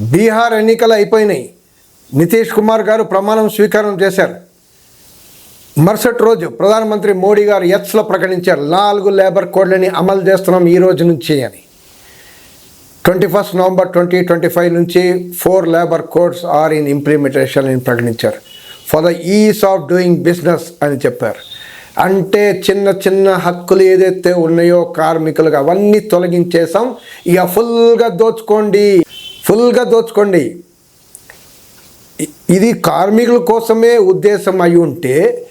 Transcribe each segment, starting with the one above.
బీహార్ ఎన్నికలు అయిపోయినాయి. నితీష్ కుమార్ గారు ప్రమాణం స్వీకారం చేశారు. మరుసటి రోజు ప్రధానమంత్రి మోడీ గారు ఎత్స్లో ప్రకటించారు. నాలుగు లేబర్ కోడ్లని అమలు చేస్తున్నాం ఈ రోజు నుంచి అని. Twenty first November twenty twenty five నుంచి four labour codes are in implementation అని ప్రకటించారు. For the ease of doing business అని చెప్పారు. అంటే చిన్న చిన్న హక్కులు ఏదైతే ఉన్నాయో కార్మికులుగా అవన్నీ తొలగించేసాం ఇక ఫుల్గా దోచుకోండి. ఫుల్గా దోచుకోండి. ఇది కార్మికుల కోసమే ఉద్దేశం అయి ఉంటే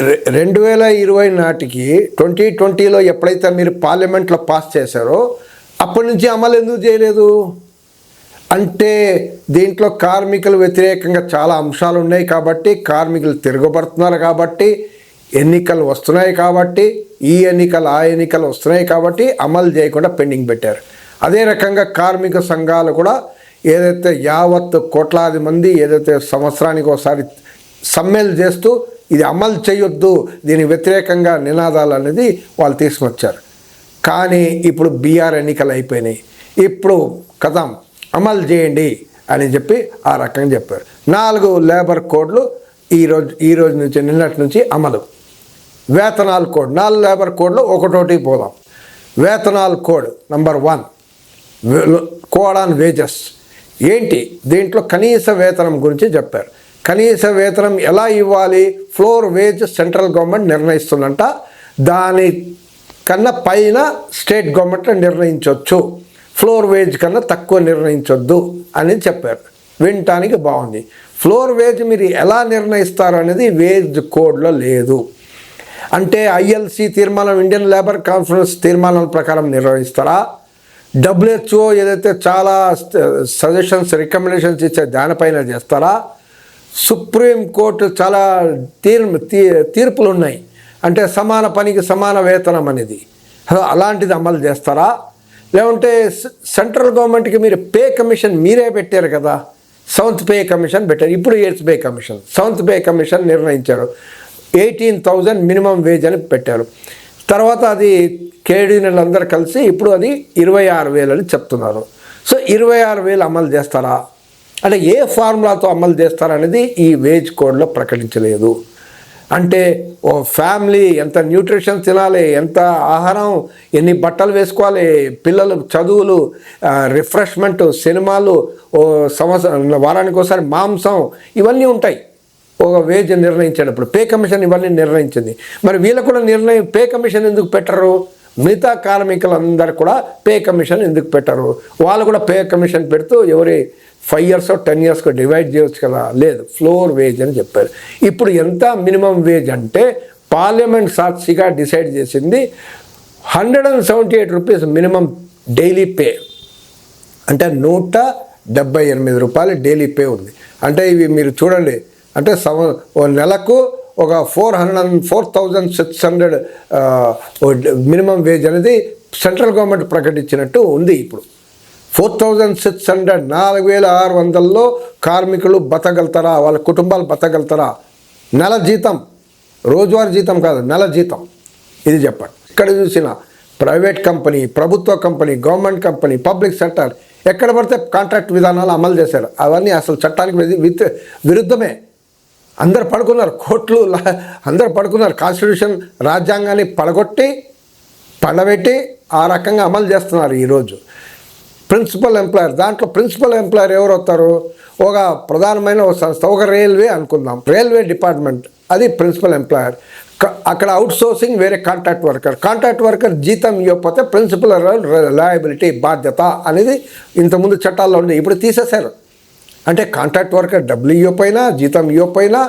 రె- రెండు వేల ఇరవై నాటికి ట్వంటీ ట్వంటీలో ఎప్పుడైతే మీరు పార్లమెంట్లో పాస్ చేశారో అప్పటి నుంచి అమలు ఎందుకు చేయలేదు? అంటే దీంట్లో కార్మికులు వ్యతిరేకంగా చాలా అంశాలు ఉన్నాయి కాబట్టి కార్మికులు తిరగబడుతున్నారు కాబట్టి ఎన్నికలు వస్తున్నాయి కాబట్టి ఈ ఎన్నికలు ఆ ఎన్నికలు వస్తున్నాయి కాబట్టి అమలు చేయకుండా పెండింగ్ పెట్టారు. అదే రకంగా కార్మిక సంఘాలు కూడా ఏదైతే యావత్ కోట్లాది మంది ఏదైతే సంవత్సరానికి ఒకసారి సమ్మెలు చేస్తూ ఇది అమలు చేయొద్దు దీని వ్యతిరేకంగా నినాదాలు అనేది వాళ్ళు తీసుకొచ్చారు. కానీ ఇప్పుడు బీఆర్ ఎన్నికలు అయిపోయినాయి. ఇప్పుడు కథం అమలు చేయండి అని చెప్పి ఆ రకంగా చెప్పారు. నాలుగు లేబర్ కోడ్లు ఈరోజు ఈ రోజు నుంచి నిన్నటి నుంచి అమలు. వేతనాల కోడ్ నాలుగు లేబర్ కోడ్లు ఒకటోటి పోదాం. వేతనాల code number one. Code on wages. ఏంటి? దీంట్లో కనీస వేతనం గురించి చెప్పారు. కనీస వేతనం ఎలా ఇవ్వాలి? ఫ్లోర్ వేజ్ సెంట్రల్ గవర్నమెంట్ నిర్ణయిస్తుందంట. దాని కన్నా పైన స్టేట్ గవర్నమెంట్ నిర్ణయించవచ్చు ఫ్లోర్ వేజ్ కన్నా తక్కువ నిర్ణయించొద్దు అని చెప్పారు. వినటానికి బాగుంది. ఫ్లోర్ వేజ్ మీరు ఎలా నిర్ణయిస్తారు అనేది వేజ్ కోడ్లో లేదు. అంటే ఐఎల్సి తీర్మానం ఇండియన్ లేబర్ కాన్ఫరెన్స్ తీర్మానాల ప్రకారం నిర్వహిస్తారా డబ్ల్యూహెచ్ఓ ఏదైతే చాలా సజెషన్స్ రికమెండేషన్స్ ఇచ్చే దానిపైన చేస్తారా? సుప్రీం కోర్టు చాలా తీర్ తీ- తీర్పులు ఉన్నాయి అంటే సమాన పనికి సమాన వేతనం అనేది. అలాంటిది అమలు చేస్తారా? లేకుంటే సెంట్రల్ గవర్నమెంట్కి మీరు పే కమిషన్ మీరే పెట్టారు కదా? సెవెంత్ పే కమిషన్ పెట్టారు. ఇప్పుడు eighth pay commission. Seventh pay commission నిర్ణయించారు. ఎయిటీన్ థౌజండ్ మినిమం వేజ్ అని పెట్టారు. తర్వాత అది కేడ్ అందరు కలిసి ఇప్పుడు అది ఇరవై ఆరు వేలు అని చెప్తున్నారు. సో ఇరవై ఆరు వేలు అమలు చేస్తారా? అంటే ఏ ఫార్ములాతో అమలు చేస్తారనేది ఈ వేజ్ కోడ్లో ప్రకటించలేదు. అంటే ఓ ఫ్యామిలీ ఎంత న్యూట్రిషన్ తినాలి ఎంత ఆహారం ఎన్ని బట్టలు వేసుకోవాలి పిల్లలు చదువులు రిఫ్రెష్మెంట్ సినిమాలు ఓ సంవత్సరం వారానికి ఒకసారి మాంసం ఇవన్నీ ఉంటాయి. ఒక వేజ్ నిర్ణయించేటప్పుడు పే కమిషన్ ఇవన్నీ నిర్ణయించింది. మరి వీళ్ళకు కూడా నిర్ణయం పే కమిషన్ ఎందుకు పెట్టరు? మిగతా కార్మికులందరూ కూడా పే కమిషన్ ఎందుకు పెట్టరు? వాళ్ళు కూడా పే కమిషన్ పెడుతూ ఎవరి ఫైవ్ ఇయర్స్ టెన్ ఇయర్స్కో డివైడ్ చేయొచ్చు కదా? లేదు ఫ్లోర్ వేజ్ అని చెప్పారు. ఇప్పుడు ఎంత మినిమం వేజ్ అంటే పార్లమెంట్ సాక్షిగా డిసైడ్ చేసింది hundred and seventy eight rupees minimum daily pay అంటే నూట డెబ్బై ఎనిమిది రూపాయలు డైలీ పే ఉంది. అంటే ఇవి మీరు చూడండి. అంటే సంవ ఓ నెలకు ఒక four hundred and four thousand six hundred minimum wage అనేది సెంట్రల్ గవర్నమెంట్ ప్రకటించినట్టు ఉంది ఇప్పుడు. ఫోర్ థౌజండ్ సిక్స్ హండ్రెడ్ నాలుగు వేల ఆరు వందల్లో కార్మికులు బతకగలుగుతారా? వాళ్ళ కుటుంబాలు బతకగలుగుతారా? నెల జీతం. రోజువారీ జీతం కాదు నెల జీతం. ఇది చెప్పండి. ఇక్కడ చూసిన ప్రైవేట్ కంపెనీ ప్రభుత్వ company government company public sector ఎక్కడ పడితే కాంట్రాక్ట్ విధానాలు అమలు చేశారు. అవన్నీ అసలు చట్టానికి విత్- విరుద్ధమే. అందరు పడుకున్నారు. కోట్లు అందరు పడుకున్నారు. కాన్స్టిట్యూషన్ రాజ్యాంగాన్ని పడగొట్టి పండబెట్టి ఆ రకంగా అమలు చేస్తున్నారు ఈరోజు. ప్రిన్సిపల్ ఎంప్లాయర్ దాంట్లో ప్రిన్సిపల్ ఎంప్లాయర్ ఎవరు అవుతారు ఒక ప్రధానమైన ఒక సంస్థ ఒక రైల్వే అనుకుందాం. రైల్వే డిపార్ట్మెంట్ అది ప్రిన్సిపల్ ఎంప్లాయర్. అక్కడ అవుట్ సోర్సింగ్ వేరే కాంట్రాక్ట్ వర్కర్. కాంట్రాక్ట్ వర్కర్ జీతం ఇవ్వకపోతే ప్రిన్సిపల్ లయబిలిటీ బాధ్యత అనేది ఇంతకుముందు చట్టాల్లో ఉంది ఇప్పుడు తీసేశారు. అంటే కాంట్రాక్ట్ వర్కర్ డబ్బులు ఇవ్వకపోయినా జీతం ఇవ్వకపోయినా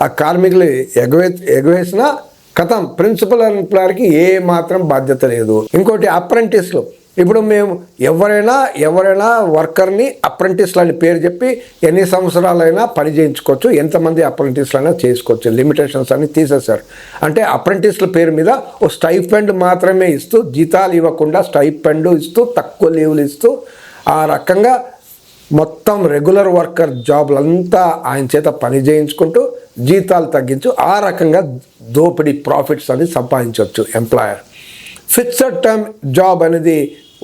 ఆ కార్మికులు ఎగవే ఎగవేసినా కథం ప్రిన్సిపల్ ఎంప్లాయర్కి ఏ మాత్రం బాధ్యత లేదు. ఇంకోటి అప్రెంటిస్లు. ఇప్పుడు మేము ఎవరైనా ఎవరైనా వర్కర్ని అప్రెంటిస్లు అని పేరు చెప్పి ఎన్ని సంవత్సరాలైనా పని చేయించుకోవచ్చు ఎంతమంది అప్రెంటిస్లు అయినా చేసుకోవచ్చు లిమిటేషన్స్ అన్ని తీసేశారు. అంటే అప్రెంటిస్ల పేరు మీద ఓ స్టైఫెండ్ మాత్రమే ఇస్తూ జీతాలు ఇవ్వకుండా స్టైఫెండ్ ఇస్తూ తక్కువ లీవులు ఇస్తూ ఆ రకంగా మొత్తం రెగ్యులర్ వర్కర్ జాబ్లంతా ఆయన చేత పని చేయించుకుంటూ జీతాలు తగ్గించు ఆ రకంగా దోపిడీ ప్రాఫిట్స్ అని సంపాదించవచ్చు ఎంప్లాయర్ ఫిక్స్డ్ టర్మ్ జాబ్ అనేది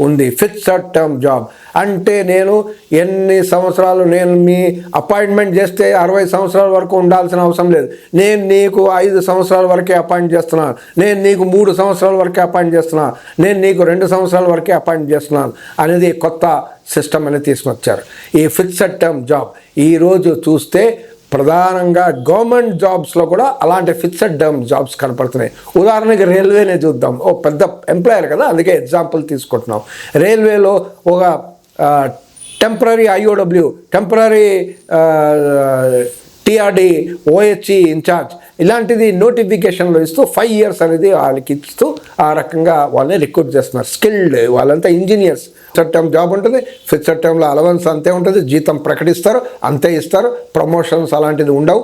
ఉంది. ఫిక్స్డ్ టర్మ్ జాబ్ అంటే నేను ఎన్ని సంవత్సరాలు నేను మీ అపాయింట్మెంట్ చేస్తే అరవై సంవత్సరాల వరకు ఉండాల్సిన అవసరం లేదు. నేను నీకు ఐదు సంవత్సరాల వరకే అపాయింట్ చేస్తున్నాను నేను నీకు మూడు సంవత్సరాల వరకే అపాయింట్ చేస్తున్నాను నేను నీకు రెండు సంవత్సరాల వరకే అపాయింట్ చేస్తున్నాను అనేది కొత్త సిస్టమ్ అనేది తీసుకొచ్చారు. ఈ ఫిక్స్డ్ టర్మ్ జాబ్ ఈరోజు చూస్తే ప్రధానంగా గవర్నమెంట్ జాబ్స్లో కూడా అలాంటి ఫిక్స్డ్ టర్మ్ జాబ్స్ కనపడుతున్నాయి. ఉదాహరణకి రైల్వేనే చూద్దాం. ఓ పెద్ద ఎంప్లాయర్ కదా అందుకే ఎగ్జాంపుల్ తీసుకుంటున్నాం. రైల్వేలో ఒక temporary IOW temporary TRD OHE incharge ఇలాంటిది నోటిఫికేషన్లో ఇస్తూ ఫైవ్ ఇయర్స్ అనేది వాళ్ళకి ఇస్తూ ఆ రకంగా వాళ్ళని రిక్రూట్ చేస్తున్నారు. స్కిల్డ్ వాళ్ళంతా ఇంజనీర్స్. ఫిక్సెడ్ టర్మ్ జాబ్ ఉంటుంది ఫిక్సెడ్ టర్మ్లో అలవెన్స్ అంతే ఉంటుంది జీతం ప్రకటిస్తారు అంతే ఇస్తారు ప్రమోషన్స్ అలాంటిది ఉండవు.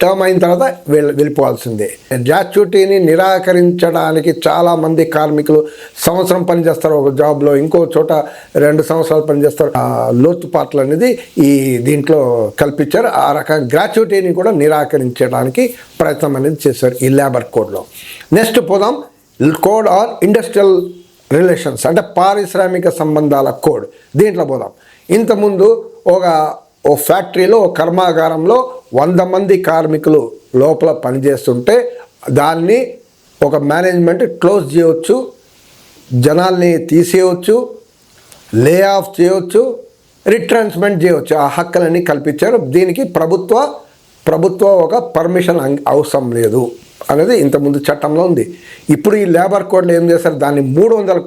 టర్మ్ అయిన తర్వాత వెళ్ళి వెళ్ళిపోవాల్సిందే. గ్రాట్యుటీని నిరాకరించడానికి చాలామంది కార్మికులు సంవత్సరం పనిచేస్తారు ఒక జాబ్లో ఇంకో చోట రెండు సంవత్సరాలు పనిచేస్తారు ఆ లోతుపాట్లు అనేది ఈ దీంట్లో కల్పించారు. ఆ రకంగా గ్రాట్యుటీని కూడా నిరాకరించడానికి ప్రయత్నం అనేది చేశారు ఈ లేబర్ కోడ్లో నెక్స్ట్ పోదాం కోడ్ ఆర్ ఇండస్ట్రియల్ రిలేషన్స్ అంటే పారిశ్రామిక సంబంధాల కోడ్ దీంట్లో పోదాం. ఇంతకుముందు ఒక ఓ ఫ్యాక్టరీలో ఓ కర్మాగారంలో వంద మంది కార్మికులు లోపల పనిచేస్తుంటే దాన్ని ఒక మేనేజ్మెంట్ క్లోజ్ చేయవచ్చు జనాల్ని తీసేయవచ్చు లే ఆఫ్ చేయవచ్చు రిట్రాన్స్మెంట్ చేయవచ్చు ఆ హక్కులన్నీ కల్పించారు. దీనికి ప్రభుత్వ ప్రభుత్వ ఒక పర్మిషన్ అం- అవసరం లేదు. అనేది ఇంతకుముందు చట్టంలో ఉంది. ఇప్పుడు ఈ లేబర్ కోడ్లో ఏం చేస్తారు దాన్ని మూడు వందల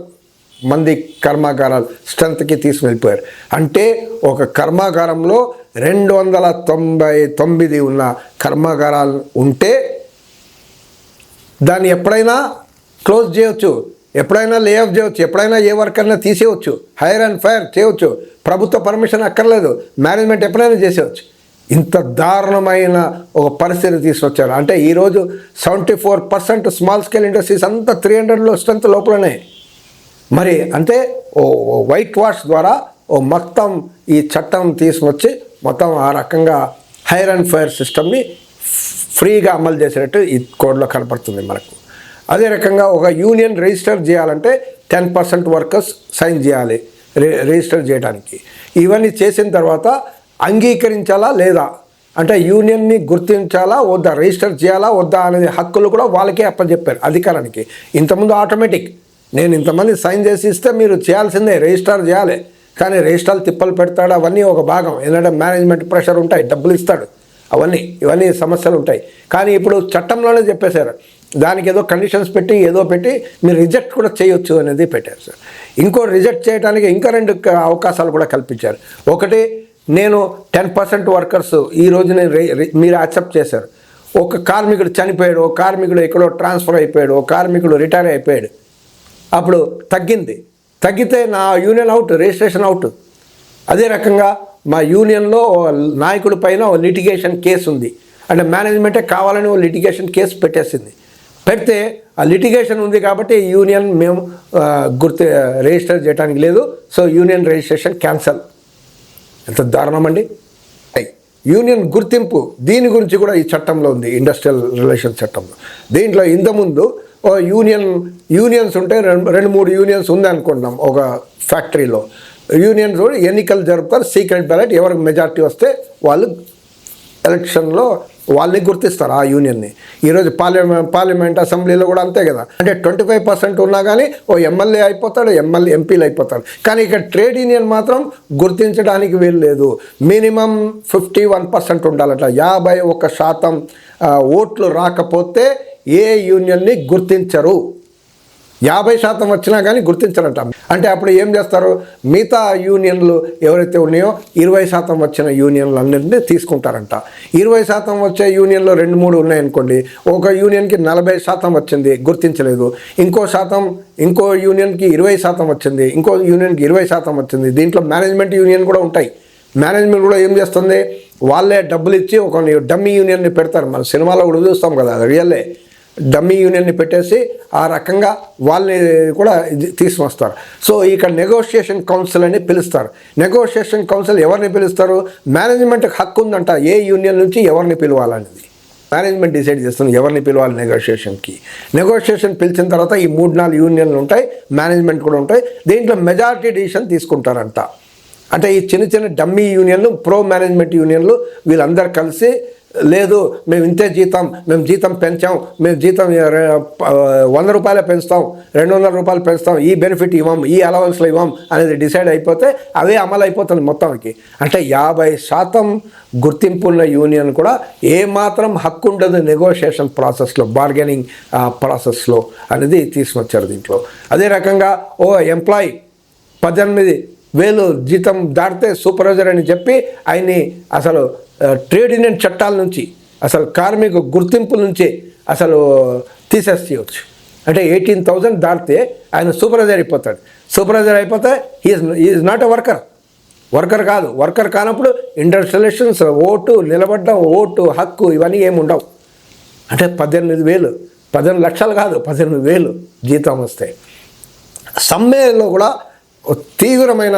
మంది కర్మాగారాలు స్ట్రెంత్కి తీసుకెళ్ళిపోయారు అంటే ఒక కర్మాగారంలో రెండు వందల తొంభై తొమ్మిది ఉన్న కర్మాగారాలు ఉంటే దాన్ని ఎప్పుడైనా క్లోజ్ చేయొచ్చు. ఎప్పుడైనా లే ఆఫ్ చేయొచ్చు. ఎప్పుడైనా ఏ వర్క్ అయినా తీసేయవచ్చు హైర్ అండ్ ఫైర్ చేయవచ్చు ప్రభుత్వ పర్మిషన్ అక్కర్లేదు. మేనేజ్మెంట్ ఎప్పుడైనా చేసేయచ్చు. ఇంత దారుణమైన ఒక పరిస్థితి తీసుకొచ్చారు. అంటే ఈరోజు seventy four percent small scale industries అంతా త్రీ హండ్రెడ్లో స్ట్రెంత్ లోపలనే. మరి అంటే ఓ వైట్ వాష్ ద్వారా ఓ మొత్తం ఈ చట్టం తీసుకొచ్చి మొత్తం ఆ రకంగా హైర్ అండ్ ఫైర్ సిస్టమ్ని ఫ్రీగా అమలు చేసినట్టు ఈ కోడ్లో కనపడుతుంది మనకు. అదే రకంగా ఒక యూనియన్ రిజిస్టర్ చేయాలంటే టెన్ పర్సెంట్ వర్కర్స్ సైన్ చేయాలి. రి- రిజిస్టర్ చేయడానికి. ఇవన్నీ చేసిన తర్వాత అంగీకరించాలా లేదా? అంటే యూనియన్ని గుర్తించాలా వద్దా? రిజిస్టర్ చేయాలా వద్దా? అనేది హక్కులు కూడా వాళ్ళకే అప్పచెప్పారు అధికారానికి. ఇంతకుముందు ఆటోమేటిక్. నేను ఇంతమంది సైన్ చేసి ఇస్తే మీరు చేయాల్సిందే రిజిస్టర్ చేయాలి. కానీ రిజిస్టర్ తిప్పలు పెడతాడు అవన్నీ ఒక భాగం. ఎందుకంటే మేనేజ్మెంట్ ప్రెషర్ ఉంటాయి డబ్బులు ఇస్తాడు. అవన్నీ ఇవన్నీ సమస్యలు ఉంటాయి. కానీ ఇప్పుడు చట్టంలోనే చెప్పేశారు. దానికి ఏదో కండిషన్స్ పెట్టి ఏదో పెట్టి మీరు రిజెక్ట్ కూడా చేయొచ్చు అనేది పెట్టారు సార్. ఇంకో రిజెక్ట్ చేయడానికి ఇంకా రెండు అవకాశాలు కూడా కల్పించారు. ఒకటి నేను టెన్ పర్సెంట్ వర్కర్స్ ఈ రోజున నేను మీరు యాక్సెప్ట్ చేశారు. ఒక కార్మికుడు చనిపోయాడు ఒక కార్మికుడు ఎక్కడో ట్రాన్స్ఫర్ అయిపోయాడు ఒక కార్మికుడు రిటైర్ అయిపోయాడు. అప్పుడు తగ్గింది. తగ్గితే నా యూనియన్ అవుట్ రిజిస్ట్రేషన్ అవుట్ అదే రకంగా మా యూనియన్లో నాయకుడి పైన ఓ లిటిగేషన్ కేసు ఉంది. అంటే మేనేజ్మెంటే కావాలని ఓ లిటిగేషన్ కేసు పెట్టేసింది. పెడితే ఆ లిటిగేషన్ ఉంది కాబట్టి యూనియన్ మేము గుర్తు రిజిస్టర్ చేయడానికి లేదు. సో యూనియన్ రిజిస్ట్రేషన్ క్యాన్సల్ ఎంత దారుణం అండి ఐ. యూనియన్ గుర్తింపు దీని గురించి కూడా ఈ చట్టంలో ఉంది ఇండస్ట్రియల్ రిలేషన్ చట్టంలో దీంట్లో ఇంతకుముందు ఓ యూనియన్ యూనియన్స్ ఉంటే రెండు రెండు మూడు యూనియన్స్ ఉంది అనుకుంటున్నాం ఒక ఫ్యాక్టరీలో యూనియన్స్ కూడా ఎన్నికలు జరుపుతారు సీక్రెట్ బ్యాలెట్ ఎవరికి మెజారిటీ వస్తే వాళ్ళు ఎలక్షన్లో వాళ్ళని గుర్తిస్తారు ఆ యూనియన్ని. ఈరోజు పార్లమెంట్ పార్లమెంట్ అసెంబ్లీలో కూడా అంతే కదా. అంటే ట్వంటీ ఫైవ్ పర్సెంట్ ఉన్నా కానీ ఓ ఎమ్మెల్యే అయిపోతాడు ఎమ్మెల్యే ఎంపీలు అయిపోతాడు కానీ ఇక్కడ ట్రేడ్ యూనియన్ మాత్రం గుర్తించడానికి వీలు లేదు. మినిమం ఫిఫ్టీ వన్ పర్సెంట్ ఉండాలట. యాభై ఒక శాతం ఓట్లు రాకపోతే ఏ యూనియన్ని గుర్తించరు. యాభై శాతం వచ్చినా కానీ గుర్తించరట అంటే అప్పుడు ఏం చేస్తారు? మిగతా యూనియన్లు ఎవరైతే ఉన్నాయో ఇరవై శాతం వచ్చిన యూనియన్లు అన్నింటినీ తీసుకుంటారంట. ఇరవై శాతం వచ్చే యూనియన్లో రెండు మూడు ఉన్నాయనుకోండి ఒక యూనియన్కి నలభై శాతం వచ్చింది గుర్తించలేదు. ఇంకో శాతం ఇంకో యూనియన్కి ఇరవై శాతం వచ్చింది ఇంకో యూనియన్కి ఇరవై శాతం వచ్చింది. దీంట్లో మేనేజ్మెంట్ యూనియన్ కూడా ఉంటాయి. మేనేజ్మెంట్ కూడా ఏం చేస్తుంది? వాళ్ళే డబ్బులు ఇచ్చి ఒక డమ్మీ యూనియన్ని పెడతారు. మన సినిమాలో కూడా చూస్తాం కదా రియల్లే డమ్మీ యూనియన్ని పెట్టేసి ఆ రకంగా వాళ్ళని కూడా ఇది తీసుకొస్తారు. సో ఇక్కడ నెగోషియేషన్ కౌన్సిల్ అని పిలుస్తారు. నెగోషియేషన్ కౌన్సిల్ ఎవరిని పిలుస్తారు? మేనేజ్మెంట్కి హక్కు ఉందంట. ఏ యూనియన్ నుంచి ఎవరిని పిలవాలనేది. మేనేజ్మెంట్ డిసైడ్ చేస్తుంది ఎవరిని పిలవాలి నెగోషియేషన్కి నెగోషియేషన్ పిలిచిన తర్వాత ఈ మూడు నాలుగు యూనియన్లు ఉంటాయి మేనేజ్మెంట్ కూడా ఉంటాయి. దీంట్లో మెజారిటీ డిసిషన్ తీసుకుంటారంట. అంటే ఈ చిన్న చిన్న డమ్మీ యూనియన్లు ప్రో మేనేజ్మెంట్ యూనియన్లు వీళ్ళందరూ కలిసి లేదు మేము ఇంతే జీతం మేము జీతం పెంచాం మేము జీతం వంద రూపాయలే పెంచుతాం రెండు వందల రూపాయలు పెంచుతాం ఈ బెనిఫిట్ ఇవ్వం ఈ అలవెన్స్లు ఇవ్వం అనేది డిసైడ్ అయిపోతే అవే అమలు అయిపోతుంది మొత్తానికి. అంటే యాభై శాతం గుర్తింపు ఉన్న యూనియన్ కూడా ఏమాత్రం హక్కు ఉండదు నెగోషియేషన్ ప్రాసెస్లో బార్గెనింగ్ ప్రాసెస్లో అనేది తీసుకొచ్చారు దీంట్లో. అదే రకంగా ఓ ఎంప్లాయీ పద్దెనిమిది వేలు జీతం దాటితే సూపర్వైజర్ అని చెప్పి ఆయన్ని అసలు ట్రేడ్ యూనియన్ చట్టాల నుంచి అసలు కార్మిక గుర్తింపు నుంచి అసలు తీసేసేయచ్చు. అంటే ఎయిటీన్ థౌజండ్ దాటితే ఆయన సూపర్వైజర్ అయిపోతాడు. సూపర్వైజర్ అయిపోతే is is not a worker worker కాదు. వర్కర్ కానప్పుడు ఇండస్ట్రియలేషన్స్ ఓటు నిలబడ్డం ఓటు హక్కు ఇవన్నీ ఏమి ఉండవు. అంటే పద్దెనిమిది వేలు. పద్దెనిమిది లక్షలు కాదు పద్దెనిమిది వేలు జీతం వస్తాయి సమ్మెలో కూడా తీవ్రమైన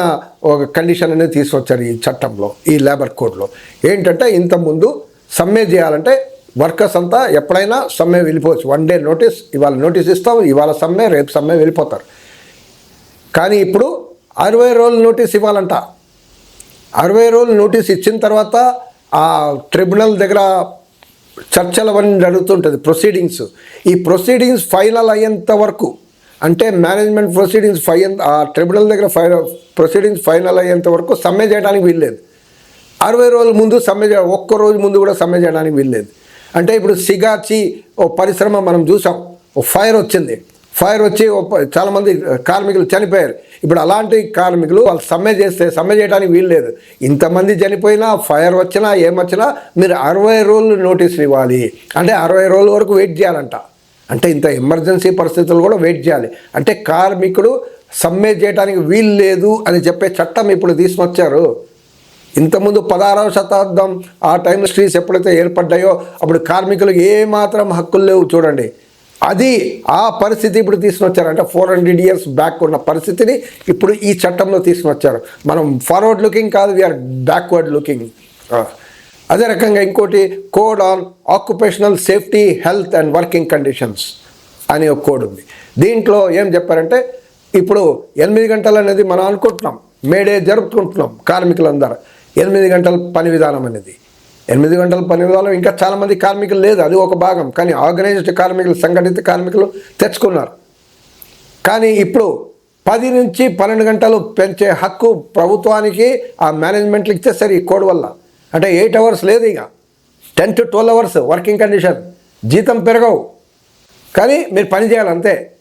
ఒక కండిషన్ అనేది తీసుకొచ్చారు ఈ చట్టంలో ఈ లేబర్ కోడ్లో ఏంటంటే ఇంతకుముందు సమ్మె చేయాలంటే వర్కర్స్ అంతా ఎప్పుడైనా సమ్మె వెళ్ళిపోవచ్చు. వన్ డే నోటీస్ ఇవాళ నోటీస్ ఇస్తాం ఇవాళ సమ్మె రేపు సమ్మె వెళ్ళిపోతారు. కానీ ఇప్పుడు అరవై రోజులు నోటీస్ ఇవ్వాలంట. అరవై రోజులు నోటీస్ ఇచ్చిన తర్వాత ఆ ట్రిబ్యునల్ దగ్గర చర్చలు అవన్నీ జరుగుతుంటుంది ప్రొసీడింగ్స్ ఈ ప్రొసీడింగ్స్ ఫైనల్ అయ్యేంత వరకు అంటే మేనేజ్మెంట్ ప్రొసీడింగ్స్ ఫై ఆ ట్రిబ్యునల్ దగ్గర ఫై ప్రొసీడింగ్స్ ఫైనల్ అయ్యేంత వరకు సమ్మె చేయడానికి వీల్లేదు. అరవై రోజుల ముందు సమ్మె చేయ ఒక్క రోజు ముందు కూడా సమ్మె చేయడానికి వీల్లేదు. అంటే ఇప్పుడు సిగాచి ఓ పరిశ్రమ మనం చూసాం ఓ ఫైర్ వచ్చింది. ఫైర్ వచ్చి చాలామంది కార్మికులు చనిపోయారు. ఇప్పుడు అలాంటి కార్మికులు వాళ్ళు సమ్మె చేస్తే సమ్మె చేయడానికి వీల్లేదు. ఇంతమంది చనిపోయినా ఫైర్ వచ్చినా ఏమొచ్చినా మీరు అరవై రోజులు నోటీసులు ఇవ్వాలి. అంటే అరవై రోజుల వరకు వెయిట్ చేయాలంట. అంటే ఇంత ఎమర్జెన్సీ పరిస్థితులు కూడా వెయిట్ చేయాలి. అంటే కార్మికుడు సమ్మె చేయడానికి వీలు లేదు అని చెప్పే చట్టం ఇప్పుడు తీసుకొచ్చారు. ఇంతకుముందు పదహారవ శతాబ్దం ఆ టైం స్ట్రీస్ ఎప్పుడైతే ఏర్పడ్డాయో అప్పుడు కార్మికులకు ఏమాత్రం హక్కులు లేవు చూడండి. అది ఆ పరిస్థితి ఇప్పుడు తీసుకొచ్చారు. అంటే ఫోర్ హండ్రెడ్ ఇయర్స్ బ్యాక్ ఉన్న పరిస్థితిని ఇప్పుడు ఈ చట్టంలో తీసుకొచ్చారు. మనం ఫార్వర్డ్ లుకింగ్ కాదు వీఆర్ బ్యాక్వర్డ్ లుకింగ్. అదే రకంగా ఇంకోటి code on occupational safety health and working conditions అనే ఒక కోడ్ ఉంది. దీంట్లో ఏం చెప్పారంటే ఇప్పుడు ఎనిమిది గంటలు అనేది మనం అనుకుంటున్నాం. మేడే జరుపుకుంటున్నాం కార్మికులందరూ. ఎనిమిది గంటల పని విధానం అనేది. ఎనిమిది గంటల పని విధానం ఇంకా చాలామంది కార్మికులు లేదు అది ఒక భాగం. కానీ ఆర్గనైజ్డ్ కార్మికులు సంఘటిత కార్మికులు తెచ్చుకున్నారు. కానీ ఇప్పుడు పది నుంచి పన్నెండు గంటలు పెంచే హక్కు ప్రభుత్వానికి ఆ మేనేజ్మెంట్లకి ఇస్తే సరే ఈ కోడ్ వల్ల. అంటే ఎయిట్ అవర్స్ లేదు ఇక. Ten to twelve hours working condition. జీతం పెరగవు. కానీ మీరు పని చేయాలి అంతే.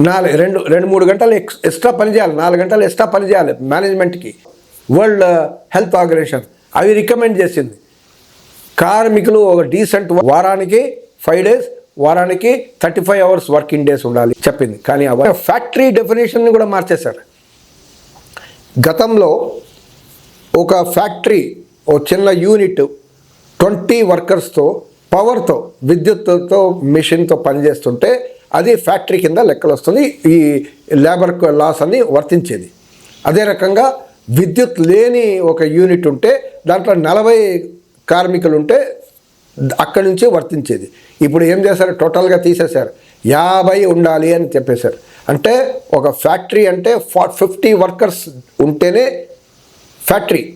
నాలుగు రెండు రెండు మూడు గంటలు ఎక్స్ట్రా పని చేయాలి. నాలుగు గంటలు ఎక్స్ట్రా పని చేయాలి మేనేజ్మెంట్కి. వరల్డ్ హెల్త్ ఆర్గనైజేషన్ అవి రికమెండ్ చేసింది. కార్మికులు ఒక డీసెంట్ వారానికి ఫైవ్ డేస్ వారానికి thirty five hours working days ఉండాలి చెప్పింది. కానీ ఫ్యాక్టరీ డెఫినేషన్ని కూడా మార్చేశారు. గతంలో ఒక ఫ్యాక్టరీ ఓ చిన్న యూనిట్ ట్వంటీ వర్కర్స్తో పవర్తో విద్యుత్తుతో మిషన్తో పనిచేస్తుంటే అది ఫ్యాక్టరీ కింద లెక్కలు వస్తుంది ఈ లేబర్ లాస్ అని వర్తించేది. అదే రకంగా విద్యుత్ లేని ఒక యూనిట్ ఉంటే దాంట్లో నలభై కార్మికులు ఉంటే అక్కడి నుంచి వర్తించేది. ఇప్పుడు ఏం చేశారు? టోటల్గా తీసేశారు. యాభై ఉండాలి అని చెప్పేశారు. అంటే ఒక ఫ్యాక్టరీ అంటే ఫా ఫిఫ్టీ వర్కర్స్ ఉంటేనే ఫ్యాక్టరీ.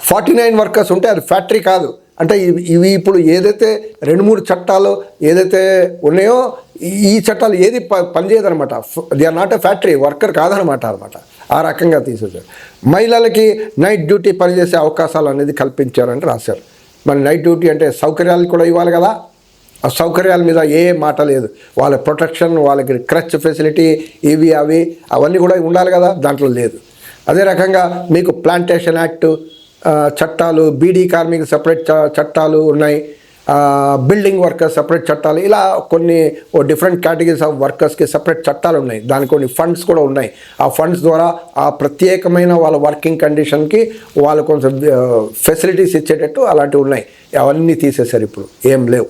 ఫార్టీ నైన్ వర్కర్స్ ఉంటే అది ఫ్యాక్టరీ కాదు. అంటే ఇవి ఇవి ఇప్పుడు ఏదైతే రెండు మూడు చట్టాలు ఏదైతే ఉన్నాయో ఈ- చట్టాలు ఏది ప పనిచేయదనమాట they are not a factory worker కాదనమాట అనమాట ఆ రకంగా తీసేశారు. మహిళలకి నైట్ డ్యూటీ పనిచేసే అవకాశాలు అనేది కల్పించారని రాశారు. మరి నైట్ డ్యూటీ అంటే సౌకర్యాలు కూడా ఇవ్వాలి కదా? ఆ సౌకర్యాల మీద ఏ మాట లేదు. వాళ్ళ ప్రొటెక్షన్ వాళ్ళకి క్రచ్ ఫెసిలిటీ ఇవి అవి అవన్నీ కూడా ఉండాలి కదా? దాంట్లో లేదు. అదే రకంగా మీకు ప్లాంటేషన్ యాక్ట్ చట్టాలు బీడీ కార్మిక సపరేట్ చ- చట్టాలు ఉన్నాయి. బిల్డింగ్ వర్కర్స్ సపరేట్ చట్టాలు ఇలా కొన్ని ఓ డిఫరెంట్ కేటగిరీస్ ఆఫ్ వర్కర్స్కి సపరేట్ చట్టాలు ఉన్నాయి. దానికి కొన్ని ఫండ్స్ కూడా ఉన్నాయి. ఆ ఫండ్స్ ద్వారా ఆ ప్రత్యేకమైన వాళ్ళ వర్కింగ్ కండిషన్కి వాళ్ళు కొంచెం ఫెసిలిటీస్ ఇచ్చేటట్టు అలాంటివి ఉన్నాయి. అవన్నీ తీసేశారు ఇప్పుడు. ఏం లేవు.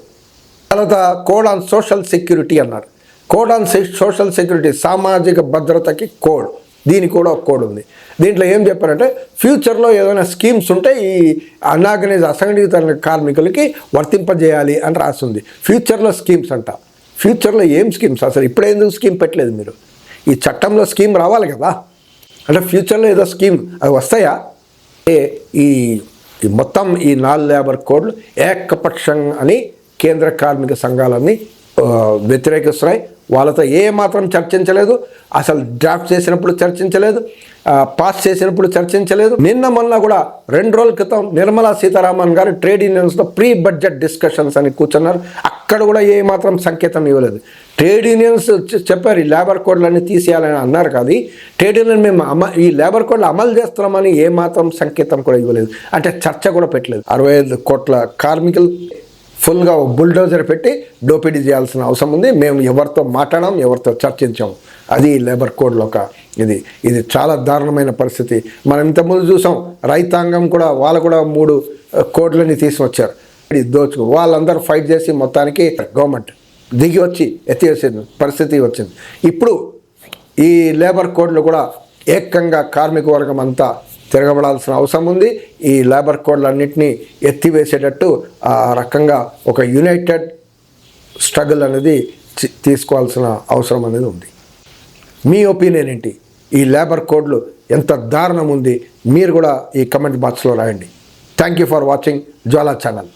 తర్వాత కోడ్ ఆన్ సోషల్ సెక్యూరిటీ అన్నారు. కోడ్ ఆన్ సోషల్ సెక్యూరిటీ సామాజిక భద్రతకి కోడ్. దీనికి కూడా ఒక కోడ్ ఉంది. దీంట్లో ఏం చెప్పారంటే ఫ్యూచర్లో ఏదైనా స్కీమ్స్ ఉంటే ఈ అన్ఆర్గనైజ్ అసంఘటిత కార్మికులకి వర్తింపజేయాలి అని రాస్తుంది. ఫ్యూచర్లో స్కీమ్స్ అంట. ఫ్యూచర్లో ఏం స్కీమ్స్? అసలు ఇప్పుడే ఎందుకు స్కీమ్ పెట్టలేదు మీరు? ఈ చట్టంలో స్కీమ్ రావాలి కదా? అంటే ఫ్యూచర్లో ఏదో స్కీమ్ అవి వస్తాయా? ఏ ఈ మొత్తం ఈ నాలుగు లేబర్ కోడ్లు ఏకపక్షం అని కేంద్ర కార్మిక సంఘాలన్నీ వ్యతిరేకిస్తున్నాయి. వాళ్ళతో ఏ మాత్రం చర్చించలేదు. అసలు డ్రాఫ్ట్ చేసినప్పుడు చర్చించలేదు. పాస్ చేసినప్పుడు చర్చించలేదు. నిన్న మొన్న కూడా రెండు రోజుల క్రితం నిర్మలా సీతారామన్ గారు ట్రేడ్ యూనియన్స్తో ప్రీ బడ్జెట్ డిస్కషన్స్ అని కూర్చున్నారు. అక్కడ కూడా ఏ మాత్రం సంకేతం ఇవ్వలేదు. ట్రేడ్ యూనియన్స్ చెప్పారు ఈ లేబర్ కోడ్లన్నీ తీసేయాలని అన్నారు కాదు ట్రేడ్ యూనియన్ మేము అమ ఈ లేబర్ కోడ్లు అమలు చేస్తున్నామని ఏ మాత్రం సంకేతం కూడా ఇవ్వలేదు. అంటే చర్చ కూడా పెట్టలేదు. అరవై ఐదు కోట్ల కార్మికులు ఫుల్గా బుల్డోజర్ పెట్టి డోపిడీ చేయాల్సిన అవసరం ఉంది. మేము ఎవరితో మాట్లాడాం ఎవరితో చర్చించాం? అది లేబర్ కోడ్లో ఒక ఇది. ఇది చాలా దారుణమైన పరిస్థితి. మనం ఇంతకుముందు చూసాం రైతాంగం కూడా వాళ్ళు కూడా మూడు కోడ్లని తీసుకొచ్చారు. ఇది దోచుకు. వాళ్ళందరూ ఫైట్ చేసి మొత్తానికి గవర్నమెంట్ దిగి వచ్చి ఎత్తివేసింది పరిస్థితి వచ్చింది. ఇప్పుడు ఈ లేబర్ కోడ్లు కూడా ఏకంగా కార్మిక వర్గం అంతా తిరగబడాల్సిన అవసరం ఉంది. ఈ లేబర్ కోడ్లన్నింటినీ ఎత్తివేసేటట్టు ఆ రకంగా ఒక యునైటెడ్ స్ట్రగుల్ అనేది తీసుకోవాల్సిన అవసరం అనేది ఉంది. మీ ఒపీనియన్ ఏంటి? ఈ లేబర్ కోడ్లు ఎంత దారుణం ఉంది? మీరు కూడా ఈ కమెంట్ బాక్స్లో రాయండి. Thank you for watching Jwala channel